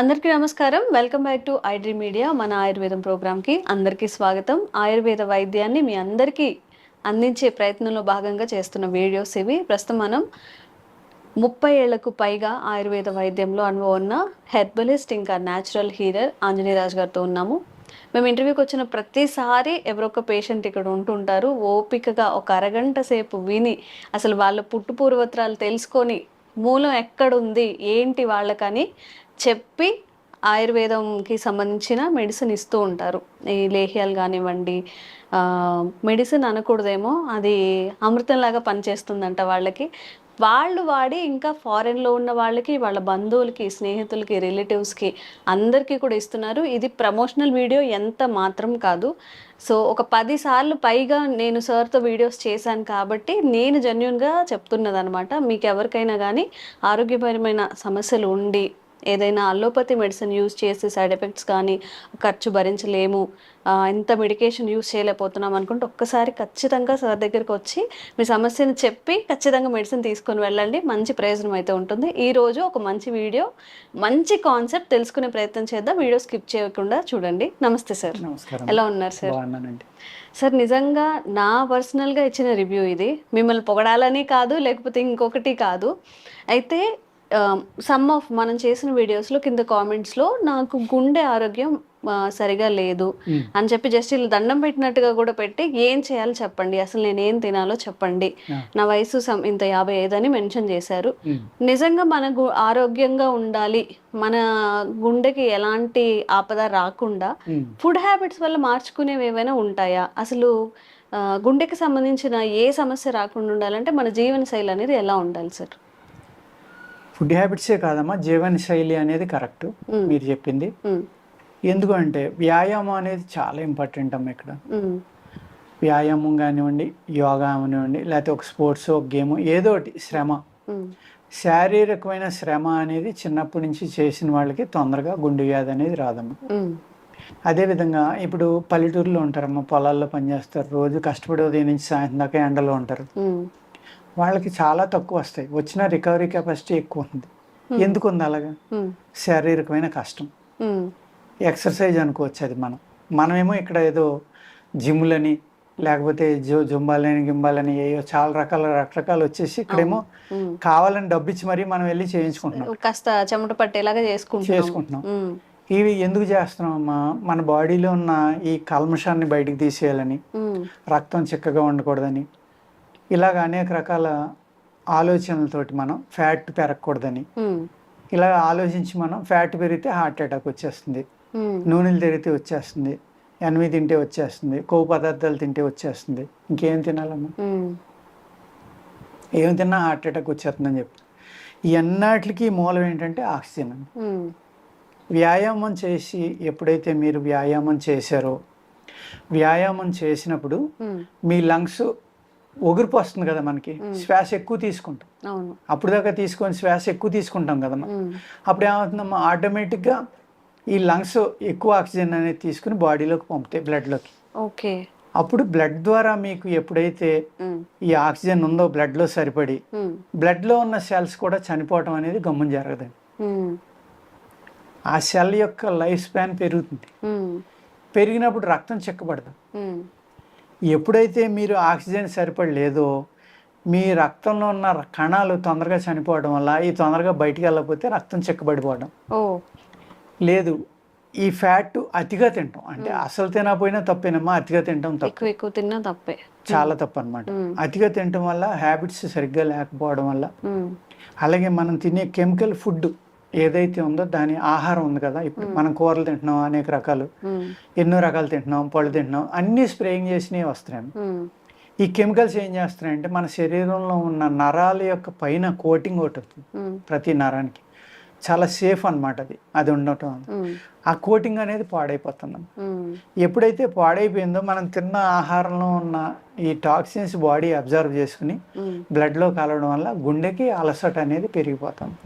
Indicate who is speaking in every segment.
Speaker 1: అందరికీ నమస్కారం. Welcome back to iDream media మన ఆయుర్వేదం ప్రోగ్రామ్కి అందరికీ స్వాగతం. ఆయుర్వేద వైద్యాన్ని మీ అందరికీ అందించే ప్రయత్నంలో భాగంగా చేస్తున్న వీడియోస్ ఇవి. ప్రస్తుతం మనం ముప్పై ఏళ్ళకు పైగా ఆయుర్వేద వైద్యంలో అనుభవం ఉన్న హెర్బలిస్ట్ ఇంకా న్యాచురల్ హీరర్ ఆంజనేయరాజు గారితో ఉన్నాము. మేము ఇంటర్వ్యూకి వచ్చిన ప్రతిసారి ఎవరొక పేషెంట్ ఇక్కడ ఉంటుంటారు. ఓపికగా ఒక అరగంట సేపు విని అసలు వాళ్ళ పుట్టు పూర్వత్రాలు తెలుసుకొని మూలం ఎక్కడుంది ఏంటి వాళ్ళకని చెప్పి ఆయుర్వేదంకి సంబంధించిన మెడిసిన్ ఇస్తూ ఉంటారు. ఈ లేహ్యాలు కానివ్వండి మెడిసిన్ అనకూడదేమో అది అమృతంలాగా పనిచేస్తుందంట వాళ్ళకి. వాళ్ళు వాడి ఇంకా ఫారెన్లో ఉన్న వాళ్ళకి వాళ్ళ బంధువులకి స్నేహితులకి రిలేటివ్స్కి అందరికీ కూడా ఇస్తున్నారు. ఇది ప్రమోషనల్ వీడియో ఎంత మాత్రం కాదు. సో ఒక పది సార్లు పైగా నేను సార్తో వీడియోస్ చేశాను కాబట్టి నేను జెన్యున్గా చెప్తున్నదనమాట మీకు ఎవరికైనా కానీ ఆరోగ్యపరమైన సమస్యలు ఉండి ఏదైనా అల్లోపతి మెడిసిన్ యూజ్ చేసి సైడ్ ఎఫెక్ట్స్ కానీ ఖర్చు భరించలేము. ఇంత మెడికేషన్ యూజ్ చేయలేకపోతున్నాం అనుకుంటే ఒక్కసారి ఖచ్చితంగా సార్ దగ్గరికి వచ్చి మీ సమస్యను చెప్పి ఖచ్చితంగా మెడిసిన్ తీసుకొని వెళ్ళండి. మంచి ప్రయోజనం అయితే ఉంటుంది. ఈ రోజు ఒక మంచి వీడియో మంచి కాన్సెప్ట్ తెలుసుకునే ప్రయత్నం చేద్దాం. వీడియో స్కిప్ చేయకుండా చూడండి. నమస్తే సార్. ఎలా ఉన్నారు సార్? సార్ నిజంగా నా పర్సనల్గా ఇచ్చిన రివ్యూ ఇది. మిమ్మల్ని పొగడాలని కాదు లేకపోతే ఇంకొకటి కాదు. అయితే సమ్ ఆఫ్ మనం చేసిన వీడియోస్లో కింద కామెంట్స్లో నాకు గుండె ఆరోగ్యం సరిగా లేదు
Speaker 2: మ్మ్.
Speaker 1: అని చెప్పి జస్ట్ ఇలా దండం పెట్టినట్టుగా కూడా పెట్టి ఏం చేయాలో చెప్పండి అసలు నేను ఏం తినాలో చెప్పండి. నా వయసు ఇంత యాభై ఐదు అని మెన్షన్ చేశారు
Speaker 2: ఉమ్.
Speaker 1: నిజంగా మన గు- ఆరోగ్యంగా ఉండాలి మన గుండెకి ఎలాంటి ఆపద రాకుండా. ఫుడ్ హ్యాబిట్స్ వల్ల మార్చుకునేవి ఏవైనా ఉంటాయా అసలు గుండెకి సంబంధించిన ఏ సమస్య రాకుండా ఉండాలంటే మన జీవన శైలి అనేది ఎలా ఉండాలి సార్
Speaker 2: ఫుడ్ హ్యాబిట్సే కాదమ్మా జీవన శైలి అనేది కరెక్ట్. మీరు చెప్పింది. ఎందుకంటే వ్యాయామం అనేది చాలా ఇంపార్టెంట్ అమ్మ ఇక్కడ. వ్యాయామం కానివ్వండి యోగా కానివ్వండి లేకపోతే ఒక స్పోర్ట్స్ ఒక గేమ్ ఏదో ఒకటి శ్రమ. శారీరకమైన శ్రమ అనేది చిన్నప్పటి నుంచి చేసిన వాళ్ళకి తొందరగా గుండె వ్యాధి అనేది రాదమ్మా. అదేవిధంగా ఇప్పుడు పల్లెటూరులో ఉంటారమ్మా పొలాల్లో పనిచేస్తారు రోజు కష్టపడి ఉదయం నుంచి సాయంత్రం దాకా ఎండలో ఉంటారు. వాళ్ళకి చాలా తక్కువ వస్తాయి. వచ్చిన రికవరీ కెపాసిటీ ఎక్కువ ఉంది. ఎందుకు ఉంది అలాగా? శారీరకమైన కష్టం. ఎక్సర్సైజ్ అనుకోవచ్చు అది మనం. మనమేమో ఇక్కడ ఏదో జిమ్లని లేకపోతే జో జుంబాలని గింబాలని ఏయో చాలా రకాల రకరకాలు వచ్చేసి ఇక్కడేమో. కావాలని డబ్బు ఇచ్చి మరీ మనం వెళ్ళి చేయించుకుంటున్నాం.
Speaker 1: కాస్త చెమట పట్టేలాగా చేసుకుంటున్నాం.
Speaker 2: చేసుకుంటున్నాం. ఇవి ఎందుకు చేస్తున్నామమ్మా మన బాడీలో ఉన్న ఈ కల్మషాన్ని బయటికి తీసేయాలని రక్తం చిక్కగా ఉండకూడదని ఇలాగ అనేక రకాల ఆలోచనలతోటి మనం ఫ్యాట్ పెరగకూడదని. ఇలా ఆలోచించి మనం ఫ్యాట్ పెరిగితే హార్ట్ అటాక్ వచ్చేస్తుంది. నూనెలు తిరిగితే వచ్చేస్తుంది. ఎనిమి తింటే వచ్చేస్తుంది. కొవ్వు పదార్థాలు తింటే వచ్చేస్తుంది. ఇంకేం తినాలమ్మా? ఏం తిన్నా హార్ట్ అటాక్ వచ్చేస్తుందని చెప్పి. ఈ అన్నిటికీ మూలం ఏంటంటే ఆక్సిజన్ వ్యాయామం చేసి ఎప్పుడైతే మీరు వ్యాయామం చేశారో వ్యాయామం చేసినప్పుడు మీ లంగ్స్ ఒగురుపు వస్తుంది కదా మనకి. శ్వాస ఎక్కువ తీసుకుంటాం. అప్పుడు దాకా తీసుకొని శ్వాస ఎక్కువ తీసుకుంటాం కదా మనం. అప్పుడు ఏమవుతుందమ్మా? ఆటోమేటిక్గా ఈ లంగ్స్ ఎక్కువ ఆక్సిజన్ అనేది తీసుకుని బాడీలోకి పంపుతాయి బ్లడ్లోకి.
Speaker 1: ఓకే.
Speaker 2: అప్పుడు బ్లడ్ ద్వారా మీకు ఎప్పుడైతే ఈ ఆక్సిజన్ ఉందో బ్లడ్లో సరిపడి బ్లడ్లో ఉన్న సెల్స్ కూడా చనిపోవటం అనేది గమ్మున జరగదండి. ఆ సెల్ యొక్క లైఫ్ స్పాన్ పెరుగుతుంది. పెరిగినప్పుడు రక్తం చిక్కబడదు. ఎప్పుడైతే మీరు ఆక్సిజన్ సరిపడలేదో మీ రక్తంలో ఉన్న కణాలు తొందరగా చనిపోవడం వల్ల ఈ తొందరగా బయటికి వెళ్ళకపోతే రక్తం చిక్కబడిపోవడం. లేదు ఈ ఫ్యాట్ అతిగా తింటాం. అంటే అసలు తినకపోయినా తప్పేనమ్మా అతిగా తింటాం తప్పు.
Speaker 1: ఎక్కువ తిన్నా తప్పే.
Speaker 2: చాలా తప్పు అనమాట. అతిగా తినటం వల్ల హ్యాబిట్స్ సరిగ్గా లేకపోవడం వల్ల. అలాగే మనం తినే కెమికల్ ఫుడ్ ఏదైతే ఉందో దాని ఆహారం ఉంది కదా ఇప్పుడు మనం కూరలు తింటున్నాం అనేక రకాలు. ఎన్నో రకాలు తింటున్నాం పళ్ళు తింటున్నాం అన్నీ స్ప్రేయింగ్ చేసినవి వస్తున్నాయి. ఈ కెమికల్స్ ఏం చేస్తున్నాయంటే మన శరీరంలో ఉన్న నరాల యొక్క పైన కోటింగ్ ఒకటి ప్రతి నరానికి. చాలా సేఫ్ అన్నమాట అది. అది ఉండటం ఆ కోటింగ్ అనేది పాడైపోతుంది
Speaker 1: ఉమ్,
Speaker 2: ఎప్పుడైతే పాడైపోయిందో మనం తిన్న ఆహారంలో ఉన్న ఈ టాక్సిన్స్ బాడీ అబ్జర్వ్ చేసుకుని బ్లడ్లో కలవడం వల్ల గుండెకి అలసట అనేది పెరిగిపోతుంది.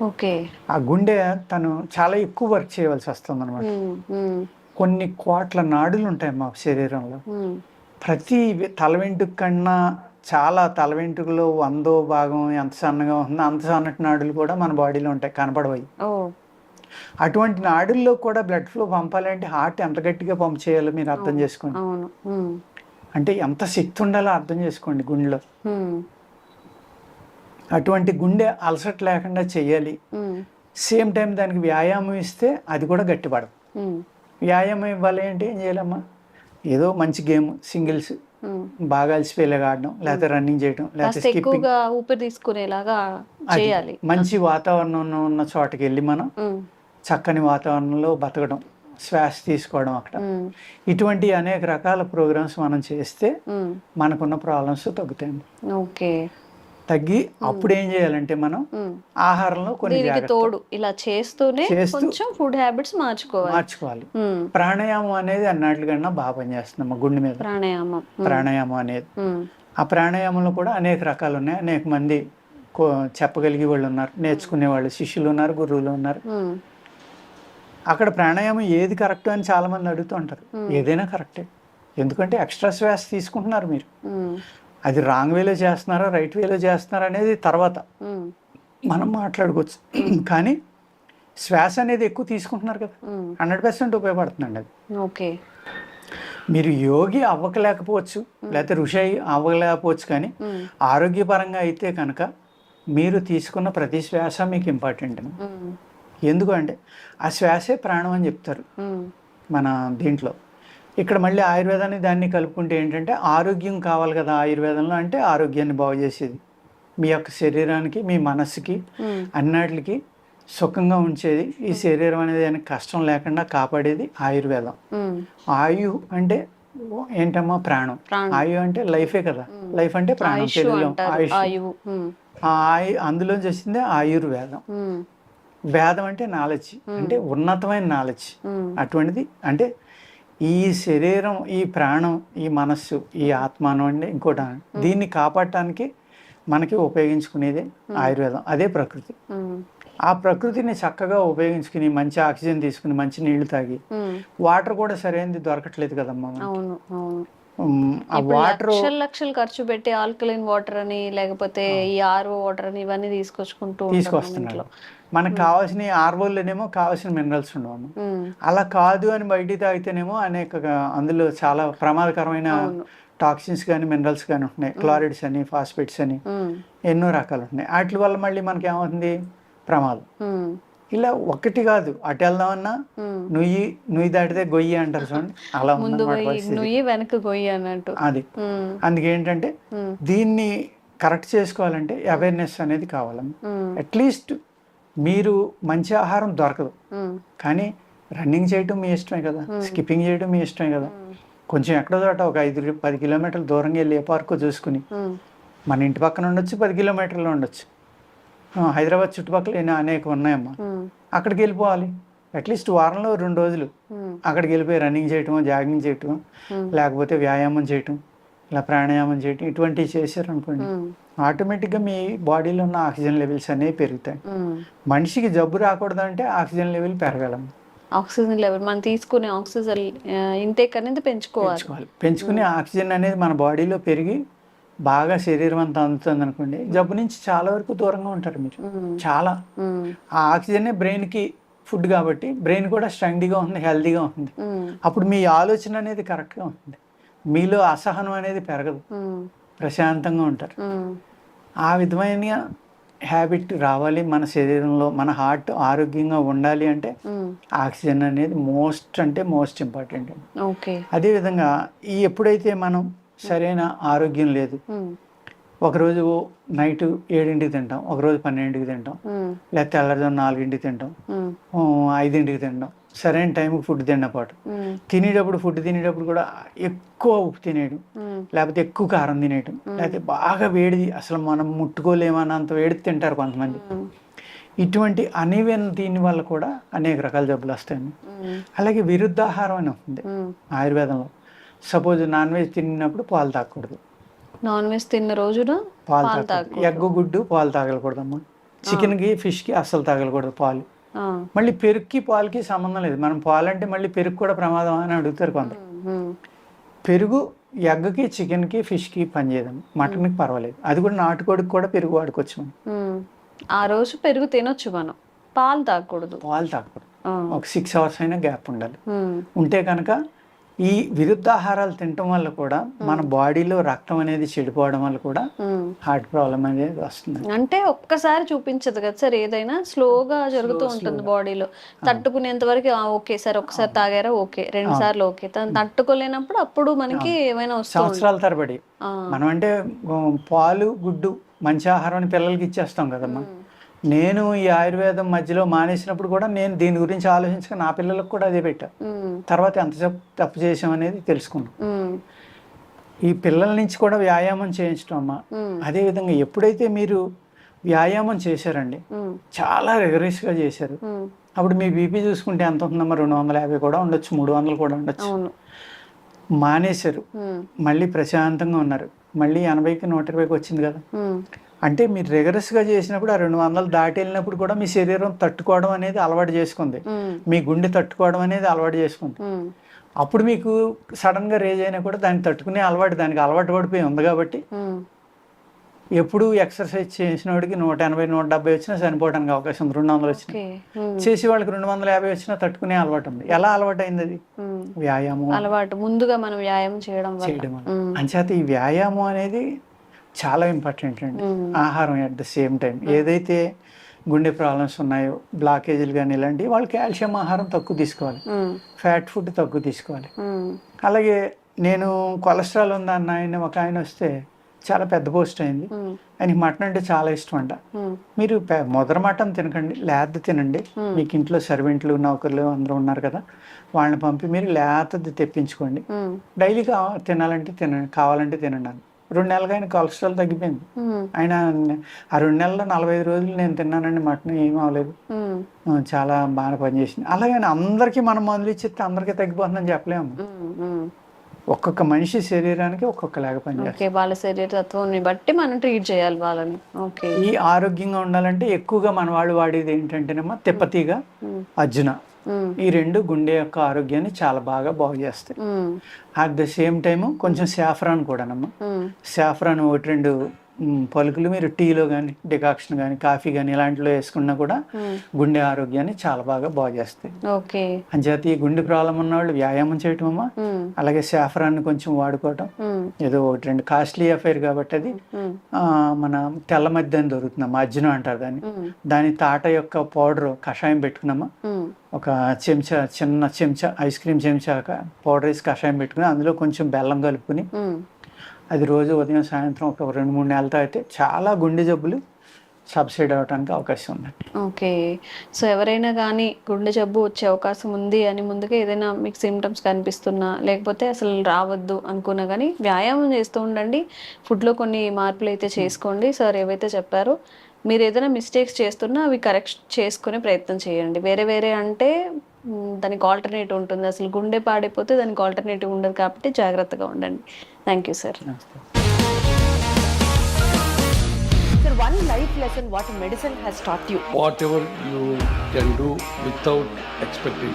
Speaker 1: ఓకే.
Speaker 2: ఆ గుండె తను చాలా ఎక్కువ వర్క్ చేయవలసి వస్తుంది అనమాట కొన్ని కోట్ల నాడులు ఉంటాయి మా శరీరంలో. ప్రతి తల వెంట్రుక కన్నా చాలా తల వెంట్రుకలో వందో భాగం ఎంత సన్నగా ఉంటుందో అంత సన్నటి నాడులు కూడా మన బాడీలో ఉంటాయి కనపడవయి. అటువంటి నాడుల్లో కూడా బ్లడ్ ఫ్లో పంపాలంటే హార్ట్ ఎంత గట్టిగా పంప్ చేయాలో మీరు అర్థం చేసుకోండి అంటే ఎంత శక్తి ఉండాలో అర్థం చేసుకోండి గుండెలో. అటువంటి గుండె అలసట లేకుండా చేయాలి. సేమ్ టైం దానికి వ్యాయామం ఇస్తే అది కూడా గట్టిపడదు.
Speaker 1: వ్యాయామం
Speaker 2: ఇవ్వాలి అంటే ఏం చేయాలమ్మా? ఏదో మంచి గేమ్ సింగిల్స్. బాగా అలసిపోయేలాగా ఆడడం లేకపోతే రన్నింగ్ చేయడం లేకపోతే
Speaker 1: కాస్త
Speaker 2: స్కిప్పింగ్.
Speaker 1: ఎక్కువగా ఊపిరి తీసుకునేలాగా చేయాలి.
Speaker 2: మంచి వాతావరణం ఉన్న చోటకి వెళ్ళి మనం చక్కని వాతావరణంలో బతకడం శ్వాస తీసుకోవడం అక్కడ. ఇటువంటి అనేక రకాల ప్రోగ్రామ్స్ మనం చేస్తే మనకున్న ప్రాబ్లమ్స్ తగ్గుతాయి
Speaker 1: ఓకే.
Speaker 2: తగ్గి అప్పుడు ఏం చేయాలంటే మనం. ఆహారంలో కొన్ని
Speaker 1: తోడు ఇలా చేస్తూనే
Speaker 2: చేస్తూ-
Speaker 1: కొంచెం ఫుడ్ హ్యాబిట్స్ మార్చుకోవాలి.
Speaker 2: మార్చుకోవాలి. ప్రాణాయామం అనేది అన్నిటికన్నా బాగా పనిచేస్తుంది మా గుండె మీద.
Speaker 1: ప్రాణాయామం.
Speaker 2: ప్రాణాయామం అనేది. ఆ ప్రాణాయామంలో కూడా అనేక రకాలు ఉన్నాయి. అనేక మంది చెప్పగలిగే వాళ్ళు ఉన్నారు. నేర్చుకునే వాళ్ళు శిష్యులు ఉన్నారు గురువులు ఉన్నారు. అక్కడ ప్రాణాయామం ఏది కరెక్ట్ అని చాలా మంది అడుగుతూ ఉంటారు. ఏదైనా కరెక్టే. ఎందుకంటే ఎక్స్ట్రా శ్వాస తీసుకుంటున్నారు మీరు. అది రాంగ్ వేలో చేస్తున్నారా రైట్ వేలో చేస్తున్నారా అనేది తర్వాత మనం మాట్లాడుకోవచ్చు. కానీ శ్వాస అనేది ఎక్కువ తీసుకుంటున్నారు కదా హండ్రెడ్ పర్సెంట్ ఉపయోగపడుతుందండి అది.
Speaker 1: ఓకే.
Speaker 2: మీరు యోగి అవ్వకలేకపోవచ్చు లేకపోతే ఋషి అవ్వలేకపోవచ్చు కానీ ఆరోగ్యపరంగా అయితే కనుక మీరు తీసుకున్న ప్రతి శ్వాస మీకు ఇంపార్టెంట్.
Speaker 1: ఉమ్,
Speaker 2: ఎందుకంటే ఆ శ్వాసే ప్రాణం అని చెప్తారు మన దీంట్లో. ఇక్కడ మళ్ళీ ఆయుర్వేదాన్ని దాన్ని కలుపుకుంటే ఏంటంటే ఆరోగ్యం కావాలి కదా ఆయుర్వేదంలో అంటే ఆరోగ్యాన్ని బాగు చేసేది. మీ యొక్క శరీరానికి మీ మనస్సుకి అన్నిటికి సుఖంగా ఉంచేది. ఈ శరీరం అనేది దానికి కష్టం లేకుండా కాపాడేది ఆయుర్వేదం. ఆయు అంటే ఏంటమ్మా? ప్రాణం. ఆయు అంటే లైఫే కదా. లైఫ్ అంటే ప్రాణం తెలుగులో
Speaker 1: అంటారు.
Speaker 2: ఆయుష్. ఆయు అందులోంచి వచ్చిందే ఆయుర్వేదం. వేదం అంటే నాలెడ్జ్. అంటే ఉన్నతమైన నాలెడ్జ్. అటువంటిది. అంటే ఈ శరీరం ఈ ప్రాణం ఈ మనస్సు ఈ ఆత్మ అనండి ఇంకోటి అనండి. దీన్ని కాపాడటానికి మనకి ఉపయోగించుకునేదే ఆయుర్వేదం అదే ప్రకృతి. ఆ ప్రకృతిని చక్కగా ఉపయోగించుకుని మంచి ఆక్సిజన్ తీసుకుని మంచి నీళ్ళు తాగి వాటర్ కూడా సరైనది దొరకట్లేదు కదమ్మా ఆ వాటర్
Speaker 1: లక్షలు ఖర్చు పెట్టి ఆల్కలైన్ వాటర్ అని లేకపోతే ఈ ఆర్ఓ వాటర్ అని ఇవన్నీ తీసుకొచ్చుకుంటూ
Speaker 2: తీసుకొస్తున్నారు మనకు కావాల్సిన ఆర్వోల్లోనేమో కావాల్సిన మినరల్స్ ఉండవు. అలా కాదు అని బయటికి తాగితేనేమో అనేక అందులో చాలా ప్రమాదకరమైన. టాక్సిన్స్ కానీ మినరల్స్ కానీ ఉంటున్నాయి. క్లారిడ్స్ అని ఫాస్ఫేట్స్ అని ఎన్నో రకాలు ఉంటున్నాయి. వాటి వల్ల మళ్ళీ మనకి ఏమవుతుంది ప్రమాదం ఇలా ఒకటి కాదు. అటు వెళ్దామన్నా. నుయ్యి నుయ్యి దాటితే గొయ్యి అంటారు చూడండి. అలా
Speaker 1: నుయ్యి వెనక్కి గొయ్యి అన్నట్టు.
Speaker 2: అది.
Speaker 1: ఉమ్,
Speaker 2: అందుకే ఏంటంటే
Speaker 1: ఉమ్,
Speaker 2: దీన్ని కరెక్ట్ చేసుకోవాలంటే అవేర్నెస్ అనేది కావాలమ్మ. అట్లీస్ట్ మీరు మంచి ఆహారం దొరకదు. కానీ రన్నింగ్ చేయటం మీ ఇష్టమే కదా. స్కిప్పింగ్ చేయడం మీ ఇష్టమే కదా. కొంచెం ఎక్కడో చోట ఒక ఐదు పది కిలోమీటర్ల దూరంగా వెళ్ళి ఏ పార్కో చూసుకుని మన ఇంటి పక్కన ఉండొచ్చు పది కిలోమీటర్లు ఉండొచ్చు. హైదరాబాద్ చుట్టుపక్కల అనేక ఉన్నాయమ్మా. అక్కడికి వెళ్ళిపోవాలి. అట్లీస్ట్ వారంలో రెండు రోజులు. అక్కడికి వెళ్ళిపోయి రన్నింగ్ చేయటం జాగింగ్ చేయటం. లేకపోతే వ్యాయామం చేయటం ఇలా ప్రాణాయామం చేయటం ఇటువంటివి చేశారనుకోండి ఆటోమేటిక్గా మీ బాడీలో ఉన్న ఆక్సిజన్ లెవెల్స్ అనేవి పెరుగుతాయి. మనిషికి జబ్బు రాకూడదంటే ఆక్సిజన్ లెవెల్ పెరగాలం
Speaker 1: ఆక్సిజన్ లెవెల్ మనం తీసుకునే ఆక్సిజన్ ఇంటేక్ అనేది పెంచుకోవాలి.
Speaker 2: పెంచుకుని ఆక్సిజన్ అనేది మన బాడీలో పెరిగి బాగా శరీరం అంతా అందుతుంది అనుకోండి జబ్బు నుంచి చాలా వరకు దూరంగా ఉంటారు మీరు. చాలా. ఆ ఆక్సిజనే బ్రెయిన్కి ఫుడ్ కాబట్టి బ్రెయిన్ కూడా స్ట్రెంగ్గా ఉంటుంది హెల్తీగా ఉంటుంది.
Speaker 1: ఉమ్,
Speaker 2: అప్పుడు మీ ఆలోచన అనేది కరెక్ట్గా ఉంటుంది. మీలో అసహనం అనేది పెరగదు. ప్రశాంతంగా ఉంటారు. ఆ విధమైన హ్యాబిట్ రావాలి మన శరీరంలో మన హార్ట్ ఆరోగ్యంగా ఉండాలి అంటే. ఆక్సిజన్ అనేది మోస్ట్ అంటే మోస్ట్ ఇంపార్టెంట్. అండి
Speaker 1: ఓకే.
Speaker 2: అదేవిధంగా ఈ ఎప్పుడైతే మనం సరైన ఆరోగ్యం లేదు. ఒకరోజు నైట్ ఏడింటికి తింటాం ఒకరోజు పన్నెండింటికి తింటాం లేకపోతే తెల్లవారుజాము నాలుగింటికి తింటాం ఐదింటికి తింటాం. సరైన టైంకి ఫుడ్ తిన్నపాటు
Speaker 1: ఉమ్,
Speaker 2: తినేటప్పుడు ఫుడ్ తినేటప్పుడు కూడా ఎక్కువ ఉప్పు తినేయడం లేకపోతే ఎక్కువ కారం తినేయటం లేకపోతే బాగా వేడిది అసలు మనం ముట్టుకోలేమన్నంత వేడి తింటారు కొంతమంది. ఇటువంటి అనివెన్ దీని వల్ల కూడా అనేక రకాల జబ్బులు వస్తాయండి. అలాగే విరుద్ధాహారం అని ఉంటుంది. ఆయుర్వేదంలో. సపోజ్ నాన్ వెజ్ తిన్నప్పుడు పాలు తాగకూడదు.
Speaker 1: నాన్ వెజ్ తిన్న రోజున
Speaker 2: పాలు తాగకూడదు. ఎగ్గు గుడ్డు పాలు తాగకూడదమ్మా చికెన్కి ఫిష్కి అస్సలు తాగకూడదు పాలు. మళ్ళీ పెరుగుకి పాలకి సంబంధం లేదు. మనం పాలు అంటే మళ్ళీ పెరుగు కూడా ప్రమాదం అని అడుగుతారు కొందరు. పెరుగు ఎగ్కి చికెన్కి ఫిష్కి పనిచేయదు. మటన్కి పర్వాలేదు. అది కూడా నాటుకోడికి కూడా పెరుగు వాడుకోవచ్చు మనం.
Speaker 1: ఆ రోజు పెరుగు తినొచ్చు మనం. పాలు తాగకూడదు.
Speaker 2: పాలు తాగకూడదు. ఒక సిక్స్ అవర్స్ అయినా గ్యాప్ ఉండాలి. ఉంటే కనుక ఈ విరుద్ధాహారాలు తినటం వల్ల కూడా మన బాడీలో రక్తం అనేది చెడిపోవడం వల్ల కూడా. హార్ట్ ప్రాబ్లం అనేది వస్తుంది.
Speaker 1: అంటే ఒక్కసారి చూపించదు కదా సార్ ఏదైనా స్లోగా జరుగుతూ ఉంటుంది బాడీలో. తట్టుకునేంత వరకు ఓకే సార్ ఒకసారి తాగారా? ఓకే రెండు సార్లు ఓకే. తట్టుకోలేనప్పుడు అప్పుడు మనకి ఏమైనా
Speaker 2: సంవత్సరాల తరబడి. మనం అంటే పాలు గుడ్డు మంచి ఆహారం అని పిల్లలకి ఇచ్చేస్తాం కదమ్మా. నేను ఈ ఆయుర్వేదం మధ్యలో మానేసినప్పుడు కూడా నేను దీని గురించి ఆలోచించుకుని నా పిల్లలకు కూడా అదే పెట్టా. తర్వాత ఎంత తప్పు- చేసాం అనేది తెలుసుకున్నాం. ఈ పిల్లల నుంచి కూడా వ్యాయామం చేయించడం అమ్మా. అదేవిధంగా ఎప్పుడైతే మీరు వ్యాయామం చేశారండి చాలా రిగరస్గా చేశారు. అప్పుడు మీ బీపీ చూసుకుంటే ఎంత ఉంటుందమ్మా? రెండు వందల యాభై కూడా ఉండొచ్చు మూడు వందలు కూడా ఉండొచ్చు. మానేశారు. మళ్ళీ ప్రశాంతంగా ఉన్నారు. మళ్ళీ ఎనభైకి నూట ఇరవైకి వచ్చింది కదా. అంటే మీరు రిగరస్గా చేసినప్పుడు ఆ రెండు వందలు దాటి వెళ్ళినప్పుడు కూడా మీ శరీరం తట్టుకోవడం అనేది అలవాటు చేసుకుంది. మీ గుండె తట్టుకోవడం అనేది అలవాటు చేసుకుంది. అప్పుడు మీకు సడన్గా రేజ్ అయినా కూడా దాన్ని తట్టుకునే అలవాటు దానికి అలవాటు పడిపోయి ఉంది కాబట్టి. ఎప్పుడు ఎక్సర్సైజ్ చేసిన వాడికి నూట ఎనభై నూట డెబ్బై వచ్చినా చనిపోవడానికి అవకాశం ఉంది రెండు వందలు వచ్చినా. చేసే వాళ్ళకి రెండు వందల యాభై వచ్చినా తట్టుకునే అలవాటు ఉంది ఎలా అలవాటు అయింది అది. వ్యాయామం
Speaker 1: అలవాటు ముందుగా మనం వ్యాయామం చేయడం
Speaker 2: చేయడం. అంచేత ఈ వ్యాయామం అనేది చాలా ఇంపార్టెంట్ అండి. ఆహారం అట్ ద సేమ్ టైం ఏదైతే గుండె ప్రాబ్లమ్స్ ఉన్నాయో బ్లాకేజీలు కానీ ఇలాంటివి వాళ్ళు కాల్షియం ఆహారం తక్కువ తీసుకోవాలి. ఫ్యాట్ ఫుడ్ తక్కువ తీసుకోవాలి. అలాగే నేను కొలెస్ట్రాల్ ఉందా అన్న ఆయన ఒక ఆయన వస్తే చాలా పెద్ద పోస్ట్ అయింది. ఆయనకి మటన్ అంటే చాలా ఇష్టం అంట. మీరు ముద్ర మటన్ తినకండి లేత తినండి. మీకు ఇంట్లో సర్వెంట్లు నౌకర్లు అందరూ ఉన్నారు కదా వాళ్ళని పంపి మీరు లేతది తెప్పించుకోండి. డైలీ తినాలంటే తినండి కావాలంటే తినండి అని రెండు నెలలుగా ఆయన కొలెస్ట్రాల్ తగ్గిపోయింది. ఆయన ఆ రెండు నెలల్లో నలభై ఐదు రోజులు నేను తిన్నానండి మటన్ ఏం అవ్వలేదు చాలా బాగా పనిచేసింది అలాగని అందరికీ మనం మందులు ఇచ్చేస్తే అందరికీ తగ్గిపోతుందని చెప్పలేము. ఒక్కొక్క మనిషి శరీరానికి ఒక్కొక్కలాగా పనిచేస్తుంది
Speaker 1: వాళ్ళ బట్టి మనం ట్రీట్ చేయాలి వాళ్ళని ఓకే
Speaker 2: ఈ ఆరోగ్యంగా ఉండాలంటే ఎక్కువగా మన వాళ్ళు వాడేది ఏంటంటేనమ్మా తిప్పతీగ. అర్జున. ఈ రెండు గుండె యొక్క ఆరోగ్యాన్ని చాలా బాగా బాగు చేస్తాయి. అట్ ద సేమ్ టైము కొంచెం సాఫ్రాన్ కూడానమ్మా. సాఫ్రాన్ ఒకటి రెండు పలుకులు మీరు టీలో కానీ డికాక్షన్ కానీ కాఫీ కానీ ఇలాంటిలో వేసుకున్నా కూడా. గుండె ఆరోగ్యాన్ని చాలా బాగా బాగు చేస్తాయి
Speaker 1: ఓకే
Speaker 2: అంచేత ఈ గుండె ప్రాబ్లం ఉన్న వాళ్ళు వ్యాయామం చేయటం అమ్మా. అలాగే సాఫ్రాన్ని కొంచెం వాడుకోవటం. ఏదో ఒకటి రెండు కాస్ట్లీ అఫైర్ కాబట్టి అది మన తెల్ల మధ్య అని దొరుకుతుందమ్మా అర్జున అంటారు దాన్ని. దాని తాట యొక్క పౌడర్ కషాయం పెట్టుకున్నామా. ఒక చెంచా చిన్న చెంచా ఐస్ క్రీమ్ చెంచా పౌడర్ వేసి కషాయం పెట్టుకుని అందులో కొంచెం బెల్లం కలుపుకుని. అది రోజు ఉదయం సాయంత్రం ఒక రెండు మూడు నెలలతో అయితే చాలా గుండె జబ్బులు సబ్సైడ్ అవడానికి అవకాశం ఉంది.
Speaker 1: ఓకే. సో ఎవరైనా కానీ గుండె జబ్బు వచ్చే అవకాశం ఉంది అని ముందుగా ఏదైనా మీకు సిమ్టమ్స్ కనిపిస్తున్నా లేకపోతే అసలు రావద్దు అనుకున్నా కానీ వ్యాయామం చేస్తూ ఉండండి. ఫుడ్లో కొన్ని మార్పులు అయితే చేసుకోండి. సార్ ఏవైతే చెప్పారో మీరు ఏదైనా మిస్టేక్స్ చేస్తున్నా అవి కరెక్ట్ చేసుకునే ప్రయత్నం చేయండి. వేరే వేరే అంటే దానికి ఆల్టర్నేటివ్ ఉంటుంది. అసలు గుండె పాడైపోతే దానికి ఆల్టర్నేటివ్ ఉండదు కాబట్టి జాగ్రత్తగా ఉండండి. Thank you sir
Speaker 3: Sir, one life lesson what medicine has taught you.
Speaker 4: whatever you can do without expecting.